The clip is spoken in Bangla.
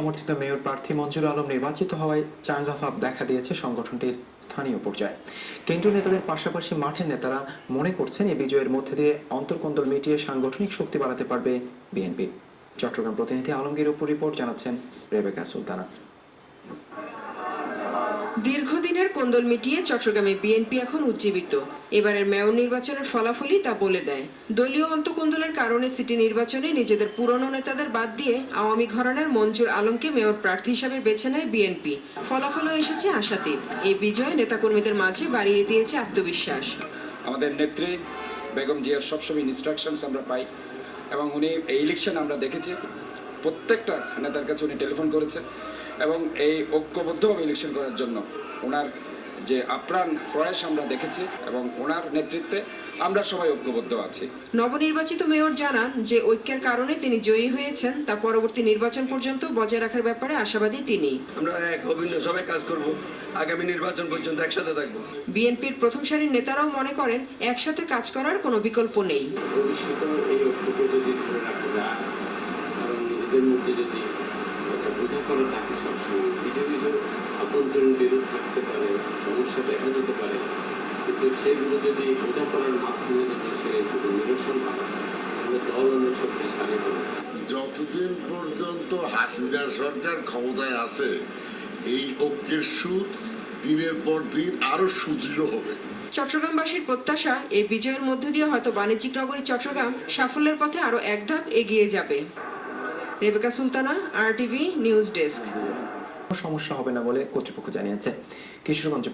সমর্থিত মেয়র প্রার্থী মঞ্জুর আলম নির্বাচিত হওয়ায় চাঙ্গা ভাব দেখা দিয়েছে সংগঠনটির স্থানীয় পর্যায়ে। কেন্দ্রীয় নেতাদের পাশাপাশি মাঠের নেতারা মনে করছেন এই বিজয়ের মধ্যে দিয়ে অন্তর্কন্দল মিটিয়ে সাংগঠনিক শক্তি বাড়াতে পারবে বিএনপি। চট্টগ্রাম প্রতিনিধি আলমগীর উপর রিপোর্ট জানাচ্ছেন রেবেকা সুলতানা। দীর্ঘদিনের কোন্দল মিটিয়ে চট্টগ্রামে বিএনপি এখন উজ্জীবিত। এবারের মেয়র নির্বাচনের ফলাফলই তা বলে দেয়। দলীয় অন্তকোন্দলের কারণে সিটি নির্বাচনে নিজেদের পুরনো নেতাদের বাদ দিয়ে আওয়ামী ঘরানার মঞ্জুর আলমকে মেয়র প্রার্থী হিসাবে বেছে নেয় বিএনপি। ফলাফলও এসেছে আশাতীত। এই বিজয় নেতাকর্মীদের মাঝে বাড়িয়ে দিয়েছে আত্মবিশ্বাস। আমাদের নেত্রী বেগম জিয়ার সবসময় ইনস্ট্রাকশনস আমরা পাই এবং উনি এই ইলেকশন আমরা দেখেছি। প্রত্যেকটা নেতার কাছে উনি টেলিফোন করেছেন এবং এই ঐক্যবদ্ধভাবে ইলেকশন করার জন্য ওনার যে আপ্রাণ প্রয়াস আমরা দেখেছি এবং ওনার নেতৃত্বে আমরা সবাই ঐক্যবদ্ধ আছি। নবনির্বাচিত মেয়র জানান যে ঐক্যের কারণে তিনি জয়ী হয়েছেন তা পরবর্তী নির্বাচন পর্যন্ত বজায় রাখার ব্যাপারে আশাবাদী তিনি। আমরা এক অভিন্ন সবাই কাজ করব আগামী নির্বাচন পর্যন্ত একসাথে থাকব। বিএনপির প্রথম সারির নেতারাও মনে করেন একসাথে কাজ করার কোনো বিকল্প নেই। ভবিষ্যতে এই ঐক্যকে যদি ধরে রাখা যায় কারণ নিজেদের মধ্যে যদি একটা বোঝাপড়া থাকে সবসময় কিছু কিছু আভ্যন্তরীণ বিরোধ থাকতে পারে সমস্যা দেখা যেতে পারে কিন্তু সেগুলো যদি বোঝাপড়ার মাধ্যমে যদি সে নিরসন হয় তাহলে দল অনেক শক্তিশালী হবে। যতদিন পর্যন্ত হাসিনা সরকার ক্ষমতায় আছে এই ঐক্যের সুর দিনের পর দিন আরও সুদৃঢ় হবে। চট্টগ্রামবাসীর প্রত্যাশা এই বিজয়ের মধ্য দিয়ে হয়তো বাণিজ্যিক নগরী চট্টগ্রাম সাফল্যের পথে আরও এক ধাপ এগিয়ে যাবে। রেবেকা সুলতানা আর টিভি নিউজ ডেস্ক সমস্যা হবে না বলে কর্তৃপক্ষ জানিয়েছে। কিশোরগঞ্জ